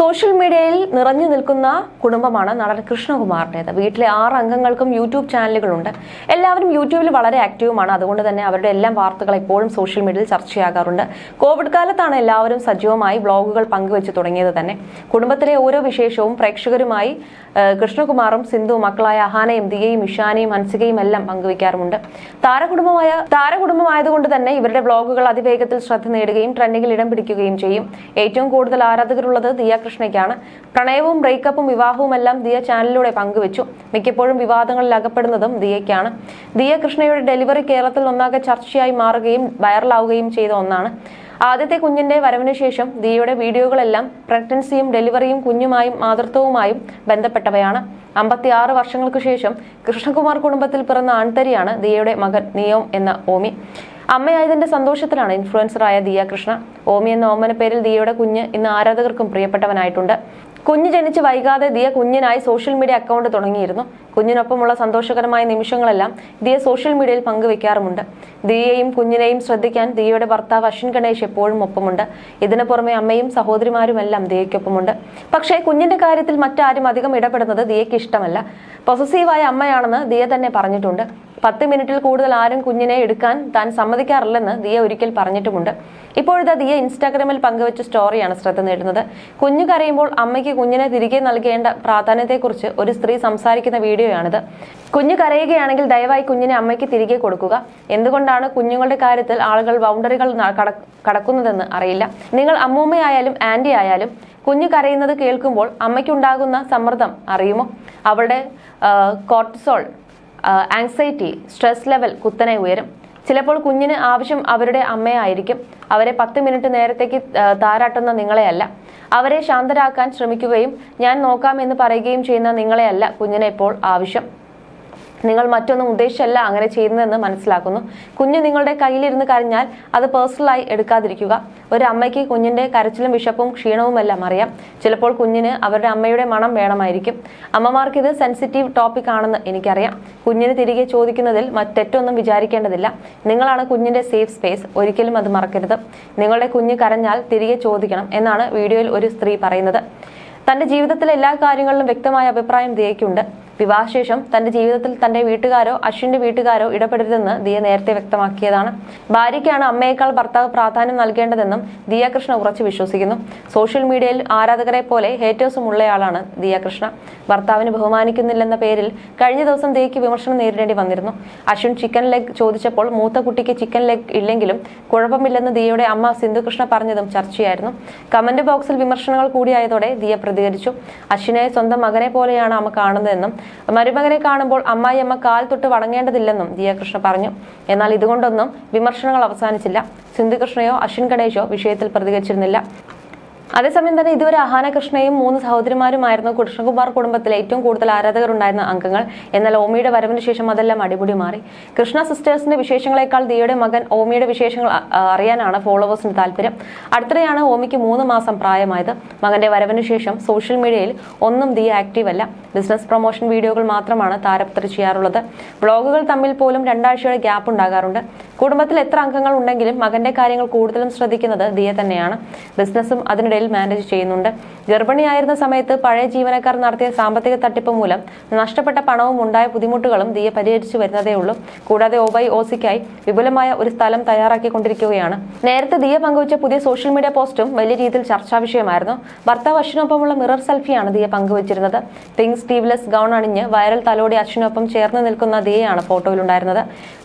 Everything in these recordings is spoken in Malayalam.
സോഷ്യൽ മീഡിയയിൽ നിറഞ്ഞു നിൽക്കുന്ന കുടുംബമാണ് നടൻ കൃഷ്ണകുമാറിന്റെത്. വീട്ടിലെ ആറ് അംഗങ്ങൾക്കും യൂട്യൂബ് ചാനലുകളുണ്ട്. എല്ലാവരും യൂട്യൂബിൽ വളരെ ആക്റ്റീവുമാണ്. അതുകൊണ്ട് തന്നെ അവരുടെ എല്ലാ വാർത്തകൾ എപ്പോഴും സോഷ്യൽ മീഡിയയിൽ ചർച്ചയാകാറുണ്ട്. കോവിഡ് കാലത്താണ് എല്ലാവരും സജീവമായി ബ്ലോഗുകൾ പങ്കുവെച്ച് തുടങ്ങിയത് തന്നെ. കുടുംബത്തിലെ ഓരോ വിശേഷവും പ്രേക്ഷകരുമായി കൃഷ്ണകുമാറും സിന്ധു മക്കളായ അഹാനയും ദിയയും ഇഷാനയും ഹൻസികയും എല്ലാം പങ്കുവയ്ക്കാറുമുണ്ട് താരകുടുംബമായ താരകുടുംബമായതുകൊണ്ട് തന്നെ ഇവരുടെ ബ്ലോഗുകൾ അതിവേഗത്തിൽ ശ്രദ്ധ നേടുകയും ട്രെൻഡിങ്ങിൽ ഇടം പിടിക്കുകയും ചെയ്യും. ഏറ്റവും കൂടുതൽ ആരാധകരുള്ളത് ദിയ കൃഷ്ണയ്ക്കാണ്. പ്രണയവും ബ്രേക്കപ്പും വിവാഹവും എല്ലാം ദിയ ചാനലിലൂടെ പങ്കുവച്ചു. മിക്കപ്പോഴും വിവാദങ്ങളിൽ അകപ്പെടുന്നതും ദിയയ്ക്കാണ്. ദിയ കൃഷ്ണയുടെ ഡെലിവറി കേരളത്തിൽ ഒന്നാകെ ചർച്ചയായി മാറുകയും വൈറലാവുകയും ചെയ്ത ഒന്നാണ്. ആദ്യത്തെ കുഞ്ഞിന്റെ വരവിനു ശേഷം ദിയയുടെ വീഡിയോകളെല്ലാം പ്രഗ്നൻസിയും ഡെലിവറിയും കുഞ്ഞുമായും മാതൃത്വവുമായും ബന്ധപ്പെട്ടവയാണ്. അമ്പത്തിയാറ് വർഷങ്ങൾക്ക് ശേഷം കൃഷ്ണകുമാർ കുടുംബത്തിൽ പിറന്ന ആൺതരിയാണ് ദിയയുടെ മകൻ നിയോം എന്ന ഓമി. അമ്മയായതിന്റെ സന്തോഷത്തിലാണ് ഇൻഫ്ലുവൻസറായ ദിയ കൃഷ്ണ. ഓമി എന്ന ഓമന പേരിൽ ദിയയുടെ കുഞ്ഞ് ഇന്ന് ആരാധകർക്കും പ്രിയപ്പെട്ടവനായിട്ടുണ്ട്. കുഞ്ഞ് ജനിച്ച് വൈകാതെ ദിയ കുഞ്ഞിനായി സോഷ്യൽ മീഡിയ അക്കൗണ്ട് തുടങ്ങിയിരുന്നു. കുഞ്ഞിനൊപ്പമുള്ള സന്തോഷകരമായ നിമിഷങ്ങളെല്ലാം ദിയ സോഷ്യൽ മീഡിയയിൽ പങ്കുവെക്കാറുമുണ്ട്. ദിയയെയും കുഞ്ഞിനെയും ശ്രദ്ധിക്കാൻ ദിയയുടെ ഭർത്താവ് അശ്വിൻ ഗണേഷ് എപ്പോഴും ഒപ്പമുണ്ട്. ഇതിനു പുറമെ അമ്മയും സഹോദരിമാരുമെല്ലാം ദിയയ്ക്കൊപ്പമുണ്ട്. പക്ഷേ കുഞ്ഞിന്റെ കാര്യത്തിൽ മറ്റാരും അധികം ഇടപെടുന്നത് ദിയയ്ക്ക് ഇഷ്ടമല്ല. പൊസസീവായ അമ്മയാണെന്ന് ദിയ തന്നെ പറഞ്ഞിട്ടുണ്ട്. പത്ത് മിനിറ്റിൽ കൂടുതൽ ആരും കുഞ്ഞിനെ എടുക്കാൻ താൻ സമ്മതിക്കാറില്ലെന്ന് ദിയ ഒരിക്കൽ പറഞ്ഞിട്ടുമുണ്ട്. ഇപ്പോഴത്തെ ദിയ ഇൻസ്റ്റാഗ്രാമിൽ പങ്കുവച്ച സ്റ്റോറിയാണ് ശ്രദ്ധ നേടുന്നത്. കുഞ്ഞു കരയുമ്പോൾ അമ്മയ്ക്ക് കുഞ്ഞിനെ തിരികെ നൽകേണ്ട പ്രാധാന്യത്തെക്കുറിച്ച് ഒരു സ്ത്രീ സംസാരിക്കുന്ന വീഡിയോയാണിത്. കുഞ്ഞു കരയുകയാണെങ്കിൽ ദയവായി കുഞ്ഞിനെ അമ്മയ്ക്ക് തിരികെ കൊടുക്കുക. എന്തുകൊണ്ടാണ് കുഞ്ഞുങ്ങളുടെ കാര്യത്തിൽ ആളുകൾ ബൗണ്ടറികൾ കടക്കുന്നതെന്ന് അറിയില്ല. നിങ്ങൾ അമ്മൂമ്മയായാലും ആന്റി ആയാലും കുഞ്ഞു കരയുന്നത് കേൾക്കുമ്പോൾ അമ്മയ്ക്കുണ്ടാകുന്ന സമ്മർദ്ദം അറിയുമോ? അവളുടെ കോർട്ടിസോൾ ആങ്സൈറ്റി സ്ട്രെസ് ലെവൽ കുത്തനെ ഉയരും. ചിലപ്പോൾ കുഞ്ഞിന് ആവശ്യം അവരുടെ അമ്മയായിരിക്കും. അവരെ പത്ത് മിനിറ്റ് നേരത്തേക്ക് താരാട്ടുന്ന നിങ്ങളെയല്ല. അവരെ ശാന്തരാക്കാൻ ശ്രമിക്കുകയും ഞാൻ നോക്കാം എന്ന് പറയുകയും ചെയ്യുന്ന നിങ്ങളെയല്ല കുഞ്ഞിനെ ഇപ്പോൾ ആവശ്യം. നിങ്ങൾ മറ്റൊന്നും ഉദ്ദേശിച്ചല്ല അങ്ങനെ ചെയ്യുന്നതെന്ന് മനസ്സിലാക്കുന്നു. കുഞ്ഞ് നിങ്ങളുടെ കയ്യിലിരുന്ന് കരഞ്ഞാൽ അത് പേഴ്സണലായി എടുക്കാതിരിക്കുക. ഒരു അമ്മയ്ക്ക് കുഞ്ഞിന്റെ കരച്ചിലും വിശപ്പും ക്ഷീണവുമെല്ലാം അറിയാം. ചിലപ്പോൾ കുഞ്ഞിന് അവരുടെ അമ്മയുടെ മണം വേണമായിരിക്കും. അമ്മമാർക്ക് ഇത് സെൻസിറ്റീവ് ടോപ്പിക് ആണെന്ന് എനിക്കറിയാം. കുഞ്ഞിന് തിരികെ ചോദിക്കുന്നതിൽ മറ്റെറ്റൊന്നും വിചാരിക്കേണ്ടതില്ല. നിങ്ങളാണ് കുഞ്ഞിന്റെ സേഫ് സ്പേസ് ഒരിക്കലും അത് മറക്കരുത്. നിങ്ങളുടെ കുഞ്ഞ് കരഞ്ഞാൽ തിരികെ ചോദിക്കണം എന്നാണ് വീഡിയോയിൽ ഒരു സ്ത്രീ പറയുന്നത്. തന്റെ ജീവിതത്തിലെ എല്ലാ കാര്യങ്ങളിലും വ്യക്തമായ അഭിപ്രായം ദിയയ്ക്കുണ്ട് വിവാഹശേഷം തന്റെ ജീവിതത്തിൽ തന്റെ വീട്ടുകാരോ അശ്വിന്റെ വീട്ടുകാരോ ഇടപെടരുതെന്ന് ദിയ നേരത്തെ വ്യക്തമാക്കിയതാണ്. ഭാര്യയ്ക്കാണ് അമ്മയേക്കാൾ ഭർത്താവ് പ്രാധാന്യം നൽകേണ്ടതെന്നും ദിയ കൃഷ്ണ ഉറച്ചു വിശ്വസിക്കുന്നു. സോഷ്യൽ മീഡിയയിൽ ആരാധകരെ പോലെ ഹേറ്റേഴ്സും ഉള്ളയാളാണ് ദിയ കൃഷ്ണ ഭർത്താവിന് ബഹുമാനിക്കുന്നില്ലെന്ന പേരിൽ കഴിഞ്ഞ ദിവസം ദിയയ്ക്ക് വിമർശനം നേരിടേണ്ടി വന്നിരുന്നു. അശ്വിൻ ചിക്കൻ ലെഗ് ചോദിച്ചപ്പോൾ മൂത്ത കുട്ടിക്ക് ചിക്കൻ ലെഗ് ഇല്ലെങ്കിലും കുഴപ്പമില്ലെന്ന് ദിയയുടെ അമ്മ സിന്ധുകൃഷ്ണ പറഞ്ഞതും ചർച്ചയായിരുന്നു. കമന്റ് ബോക്സിൽ വിമർശനങ്ങൾ കൂടിയായതോടെ ദിയ പ്രതികരിച്ചു. അശ്വിനെ സ്വന്തം മകനെ പോലെയാണ് അമ്മ കാണുന്നതെന്നും മരുമകനെ കാണുമ്പോൾ അമ്മായിയമ്മ കാൽ തൊട്ട് വണങ്ങേണ്ടതില്ലെന്നും ദിയ കൃഷ്ണ പറഞ്ഞു. എന്നാൽ ഇതുകൊണ്ടൊന്നും വിമർശനങ്ങൾ അവസാനിച്ചില്ല. സിന്ധുകൃഷ്ണയോ അശ്വിൻ ഗണേശോ വിഷയത്തിൽ പ്രതികരിച്ചിരുന്നില്ല. അതേസമയം തന്നെ ഇതുവരെ അഹാന കൃഷ്ണയും മൂന്ന് സഹോദരിമാരുമായിരുന്നു കൃഷ്ണകുമാർ കുടുംബത്തിലെ ഏറ്റവും കൂടുതൽ ആരാധകർ ഉണ്ടായിരുന്ന അംഗങ്ങൾ. എന്നാൽ ഓമിയുടെ വരവിന് ശേഷം അതെല്ലാം അടിപൊളി മാറി. കൃഷ്ണ സിസ്റ്റേഴ്സിന്റെ വിശേഷങ്ങളെക്കാൾ ദിയുടെ മകൻ ഓമിയുടെ വിശേഷങ്ങൾ അറിയാനാണ് ഫോളോവേഴ്സിന് താല്പര്യം. അടുത്തിടെയാണ് ഓമിക്ക് മൂന്ന് മാസം പ്രായമായത്. മകന്റെ വരവിന് ശേഷം സോഷ്യൽ മീഡിയയിൽ ഒന്നും ദിയ ആക്റ്റീവ് അല്ല. ബിസിനസ് പ്രൊമോഷൻ വീഡിയോകൾ മാത്രമാണ് താരപത്ര ചെയ്യാറുള്ളത്. ബ്ലോഗുകൾ തമ്മിൽ പോലും രണ്ടാഴ്ചയുടെ ഗ്യാപ്പ് ഉണ്ടാകാറുണ്ട്. കുടുംബത്തിൽ എത്ര അംഗങ്ങൾ ഉണ്ടെങ്കിലും മകന്റെ കാര്യങ്ങൾ കൂടുതലും ശ്രദ്ധിക്കുന്നത് ദിയ തന്നെയാണ്. ബിസിനസ്സും അതിനിടയിൽ മാനേജ് ചെയ്യുന്നുണ്ട്. ഗർഭിണിയായിരുന്ന സമയത്ത് പഴയ ജീവനക്കാർ നടത്തിയ സാമ്പത്തിക തട്ടിപ്പ് മൂലം നഷ്ടപ്പെട്ട പണവും ഉണ്ടായ ബുദ്ധിമുട്ടുകളും ദിയ പരിഹരിച്ചു വരുന്നതേ ഉള്ളൂ. കൂടാതെ ഒബൈ ഓസിക്കായി വിപുലമായ ഒരു സ്ഥലം തയ്യാറാക്കിക്കൊണ്ടിരിക്കുകയാണ്. നേരത്തെ ദിയ പങ്കുവച്ച പുതിയ സോഷ്യൽ മീഡിയ പോസ്റ്റും വലിയ രീതിയിൽ ചർച്ചാ വിഷയമായിരുന്നു. ഭർത്താവ് അശ്വിനൊപ്പമുള്ള മിറർ സെൽഫിയാണ് ദിയ പങ്കുവച്ചിരുന്നത്. പിങ്ക് സ്റ്റീവ്ലെസ് ഗൗൺ അണിഞ്ഞ് വൈറൽ തലോടി അശ്വിനൊപ്പം ചേർന്ന് നിൽക്കുന്ന ദിയയാണ് ഫോട്ടോയിലുണ്ടായിരുന്നത്.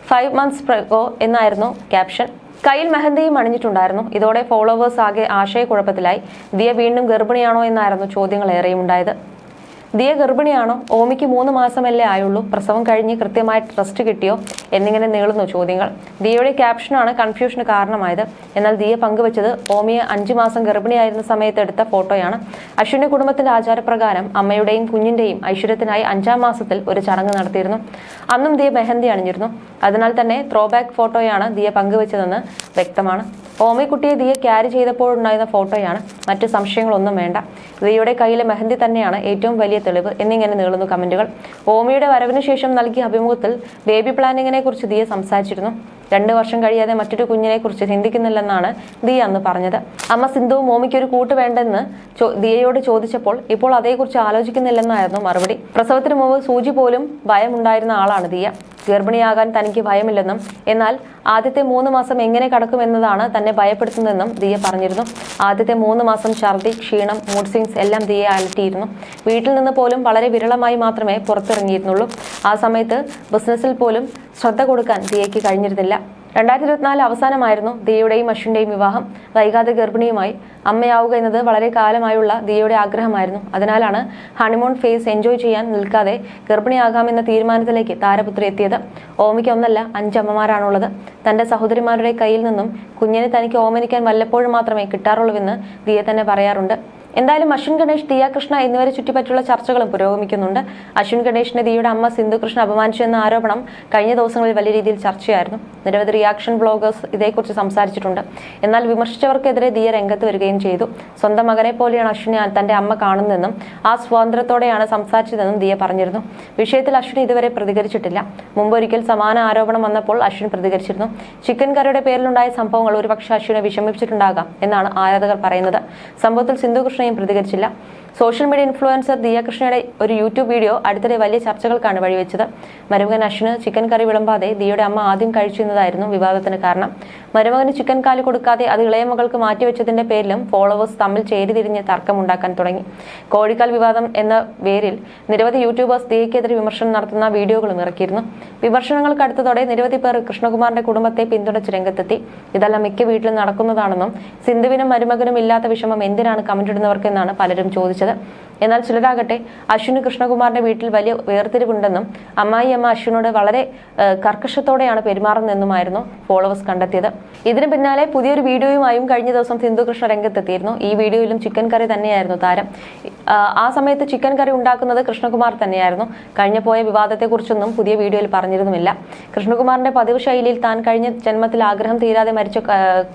ഫൈവ് മന്ത്സ് പ്രഗോ എന്നായിരുന്നു ക്യാപ്ഷൻ. കയ്യിൽ മെഹന്തിയും അണിഞ്ഞിട്ടുണ്ടായിരുന്നു. ഇതോടെ ഫോളോവേഴ്സ് ആകെ ആശയക്കുഴപ്പത്തിലായി. ദിയ വീണ്ടും ഗർഭിണിയാണോ എന്നായിരുന്നു ചോദ്യങ്ങൾ ഏറെയും ഉണ്ടായത് ദിയ ഗർഭിണിയാണോ? ഓമിക്ക് മൂന്ന് മാസമല്ലേ ആയുള്ളൂ. പ്രസവം കഴിഞ്ഞ് കൃത്യമായി ട്രസ്റ്റ് കിട്ടിയോ? എന്നിങ്ങനെ നീളുന്നു ചോദ്യങ്ങൾ. ദിയയുടെ ക്യാപ്ഷനാണ് കൺഫ്യൂഷന് കാരണമായത്. എന്നാൽ ദിയ പങ്കുവച്ചത് ഓമിയെ അഞ്ചു മാസം ഗർഭിണിയായിരുന്ന സമയത്ത് എടുത്ത ഫോട്ടോയാണ്. അശ്വിന്റെ കുടുംബത്തിന്റെ ആചാരപ്രകാരം അമ്മയുടെയും കുഞ്ഞിന്റെയും ഐശ്വര്യത്തിനായി അഞ്ചാം മാസത്തിൽ ഒരു ചടങ്ങ് നടത്തിയിരുന്നു. അന്നും ദിയ മെഹന്തി അണിഞ്ഞിരുന്നു. അതിനാൽ തന്നെ ത്രോ ബാക്ക് ഫോട്ടോയാണ് ദിയ പങ്കുവച്ചതെന്ന് വ്യക്തമാണ്. ഓമയ്ക്കുട്ടിയെ ദിയ ക്യാരി ചെയ്തപ്പോഴുണ്ടായിരുന്ന ഫോട്ടോയാണ്. മറ്റു സംശയങ്ങളൊന്നും വേണ്ട. ദിയയുടെ കയ്യിലെ മെഹന്തി തന്നെയാണ് ഏറ്റവും വലിയ തെളിവ് എന്നിങ്ങനെ നീളുന്നു കമന്റുകൾ. ഓമിയുടെ വരവിന് ശേഷം നൽകിയ അഭിമുഖത്തിൽ ബേബി പ്ലാനിങ്ങിനെ കുറിച്ച് ദിയ സംസാരിച്ചിരുന്നു. രണ്ട് വർഷം കഴിയാതെ മറ്റൊരു കുഞ്ഞിനെ കുറിച്ച് ചിന്തിക്കുന്നില്ലെന്നാണ് ദിയ അന്ന് പറഞ്ഞത്. അമ്മ സിന്ധുവും ഓമിക്ക് ഒരു കൂട്ട് വേണ്ടെന്ന് ദിയയോട് ചോദിച്ചപ്പോൾ ഇപ്പോൾ അതേക്കുറിച്ച് ആലോചിക്കുന്നില്ലെന്നായിരുന്നു മറുപടി. പ്രസവത്തിന് മുമ്പ് സൂചി പോലും ഭയമുണ്ടായിരുന്ന ആളാണ് ദിയ. ഗർഭിണിയാകാൻ തനിക്ക് ഭയമില്ലെന്നും എന്നാൽ ആദ്യത്തെ മൂന്ന് മാസം എങ്ങനെ കടക്കുമെന്നതാണ് തന്നെ ഭയപ്പെടുത്തുന്നതെന്നും ദിയ പറഞ്ഞിരുന്നു. ആദ്യത്തെ മൂന്ന് മാസം ഛർദി ക്ഷീണം മൂഡ് സ്വിങ്സ് എല്ലാം ദിയെ അലട്ടിയിരുന്നു. വീട്ടിൽ നിന്ന് പോലും വളരെ വിരളമായി മാത്രമേ പുറത്തിറങ്ങിയിരുന്നുള്ളൂ. ആ സമയത്ത് ബിസിനസ്സിൽ പോലും ശ്രദ്ധ കൊടുക്കാൻ ദിയയ്ക്ക് കഴിഞ്ഞിരുന്നില്ല. രണ്ടായിരത്തി ഇരുപത്തിനാല് അവസാനമായിരുന്നു ദിയയുടെയും അശ്വിന്റെയും വിവാഹം. വൈകാതെ ഗർഭിണിയുമായി അമ്മയാവുക എന്നത് വളരെ കാലമായുള്ള ദിയയുടെ ആഗ്രഹമായിരുന്നു. അതിനാലാണ് ഹണിമൂൺ ഫേസ് എൻജോയ് ചെയ്യാൻ നിൽക്കാതെ ഗർഭിണിയാകാമെന്ന തീരുമാനത്തിലേക്ക് താരപുത്രി എത്തിയത്. ഓമിക്ക് ഒന്നല്ല അഞ്ചമ്മമാരാണുള്ളത്. തന്റെ സഹോദരിമാരുടെ കയ്യിൽ നിന്നും കുഞ്ഞിനെ തനിക്ക് ഓമനിക്കാൻ വല്ലപ്പോഴും മാത്രമേ കിട്ടാറുള്ളൂവെന്ന് ദിയ തന്നെ പറയാറുണ്ട്. എന്തായാലും അശ്വിൻ ഗണേഷ് ദിയാകൃഷ്ണ എന്നിവരെ ചുറ്റിപ്പറ്റിയുള്ള ചർച്ചകളും പുരോഗമിക്കുന്നുണ്ട്. അശ്വിൻ ഗണേഷിനെ ദിയയുടെ അമ്മ സിന്ധു കൃഷ്ണ അപമാനിച്ചു എന്ന ആരോപണം കഴിഞ്ഞ ദിവസങ്ങളിൽ വലിയ രീതിയിൽ ചർച്ചയായിരുന്നു. നിരവധി റിയാക്ഷൻ ബ്ലോഗേഴ്സ് ഇതേക്കുറിച്ച് സംസാരിച്ചിട്ടുണ്ട്. എന്നാൽ വിമർശിച്ചവർക്കെതിരെ ദിയ രംഗത്ത് വരികയും ചെയ്തു. സ്വന്തം മകനെ പോലെയാണ് അശ്വിനെ തന്റെ അമ്മ കാണുന്നതെന്നും ആ സ്വാതന്ത്ര്യത്തോടെയാണ് സംസാരിച്ചതെന്നും ദിയ പറഞ്ഞിരുന്നു. വിഷയത്തിൽ അശ്വിൻ ഇതുവരെ പ്രതികരിച്ചിട്ടില്ല. മുമ്പൊരിക്കൽ സമാന ആരോപണം വന്നപ്പോൾ അശ്വിൻ പ്രതികരിച്ചിരുന്നു. ചിക്കൻ കറിയുടെ പേരിലുണ്ടായ സംഭവങ്ങൾ ഒരുപക്ഷെ അശ്വിനെ വിഷമിപ്പിച്ചിട്ടുണ്ടാകാം എന്നാണ് ആരാധകർ പറയുന്നത്. സംഭവത്തിൽ സിന്ധു പ്രതികരിച്ചില്ല സോഷ്യൽ മീഡിയ ഇൻഫ്ലുവൻസർ ദിയ കൃഷ്ണയുടെ ഒരു യൂട്യൂബ് വീഡിയോ അടുത്തിടെ വലിയ ചർച്ചകൾക്കാണ് വഴിവെച്ചത്. മരുമകൻ അശ്വിന് ചിക്കൻ കറി വിളമ്പാതെ ദിയയുടെ അമ്മ ആദ്യം കഴിച്ചിരുന്നതായിരുന്നു വിവാദത്തിന് കാരണം. മരുമകന് ചിക്കൻ കാലി കൊടുക്കാതെ അത് ഇളയ മകൾക്ക് മാറ്റിവെച്ചതിന്റെ പേരിലും ഫോളോവേഴ്സ് തമ്മിൽ ചേരിതിരിഞ്ഞ് തർക്കമുണ്ടാക്കാൻ തുടങ്ങി. കോഴിക്കാൽ വിവാദം എന്ന പേരിൽ നിരവധി യൂട്യൂബേഴ്സ് ദിയയ്ക്കെതിരെ വിമർശനം നടത്തുന്ന വീഡിയോകളും ഇറക്കിയിരുന്നു. വിമർശനങ്ങൾക്ക് അടുത്തതോടെ നിരവധി പേർ കൃഷ്ണകുമാറിന്റെ കുടുംബത്തെ പിന്തുണച്ച് രംഗത്തെത്തി. ഇതെല്ലാം മിക്ക വീട്ടിലും നടക്കുന്നതാണെന്നും സിന്ധുവിനും മരുമകനും ഇല്ലാത്ത വിഷമം എന്തിനാണ് കമന്റ് ഇടുന്നവർക്കെന്നാണ് പലരും ചോദിച്ചത്. കാണിച്ചത് എന്നാൽ ചിലരാകട്ടെ അശ്വിന് കൃഷ്ണകുമാറിന്റെ വീട്ടിൽ വലിയ വേർതിരിവുണ്ടെന്നും അമ്മായി അമ്മ അശ്വിനോട് വളരെ കർക്കശത്തോടെയാണ് പെരുമാറുന്നതെന്നുമായിരുന്നു ഫോളോവേഴ്സ് കണ്ടെത്തിയത്. ഇതിന് പിന്നാലെ പുതിയൊരു വീഡിയോയുമായും കഴിഞ്ഞ ദിവസം സിന്ധു കൃഷ്ണ രംഗത്തെത്തിയിരുന്നു. ഈ വീഡിയോയിലും ചിക്കൻ കറി തന്നെയായിരുന്നു താരം. ആ സമയത്ത് ചിക്കൻ കറി ഉണ്ടാക്കുന്നത് കൃഷ്ണകുമാർ തന്നെയായിരുന്നു. കഴിഞ്ഞ പോയ വിവാദത്തെക്കുറിച്ചൊന്നും പുതിയ വീഡിയോയിൽ പറഞ്ഞിരുന്നുമില്ല. കൃഷ്ണകുമാറിന്റെ പതിവ് ശൈലിയിൽ താൻ കഴിഞ്ഞ ജന്മത്തിൽ ആഗ്രഹം തീരാതെ മരിച്ച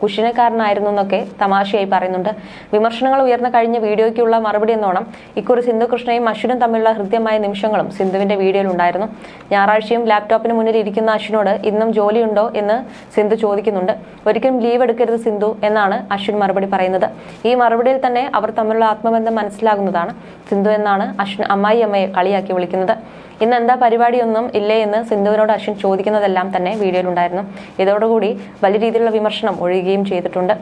കുശിനക്കാരനായിരുന്നു എന്നൊക്കെ തമാശയായി പറയുന്നുണ്ട്. വിമർശനങ്ങൾ ഉയർന്ന കഴിഞ്ഞ വീഡിയോയ്ക്കുള്ള മറുപടി എന്നോണം ഇക്കുറി സിന്ധു കൃഷ്ണയും അശ്വിനും തമ്മിലുള്ള ഹൃദ്യമായ നിമിഷങ്ങളും സിന്ധുവിന്റെ വീഡിയോയിൽ ഉണ്ടായിരുന്നു. ഞായറാഴ്ചയും ലാപ്ടോപ്പിന് മുന്നിൽ ഇരിക്കുന്ന അശ്വിനോട് ഇന്നും ജോലിയുണ്ടോ എന്ന് സിന്ധു ചോദിക്കുന്നുണ്ട്. ഒരിക്കലും ലീവ് എടുക്കരുത് സിന്ധു എന്നാണ് അശ്വിൻ മറുപടി പറയുന്നത്. ഈ മറുപടിയിൽ തന്നെ അവർ തമ്മിലുള്ള ആത്മബന്ധം മനസ്സിലാകുന്നതാണ്. സിന്ധു എന്നാണ് അശ്വിൻ അമ്മായി അമ്മയെ കളിയാക്കി വിളിക്കുന്നത്. ഇന്ന് എന്താ പരിപാടിയൊന്നും ഇല്ലേ എന്ന് സിന്ധുവിനോട് അശ്വിൻ ചോദിക്കുന്നതെല്ലാം തന്നെ വീഡിയോയിലുണ്ടായിരുന്നു ഇതോടുകൂടി വലിയ രീതിയിലുള്ള വിമർശനം ഒഴിയുകയും ചെയ്തിട്ടുണ്ട്.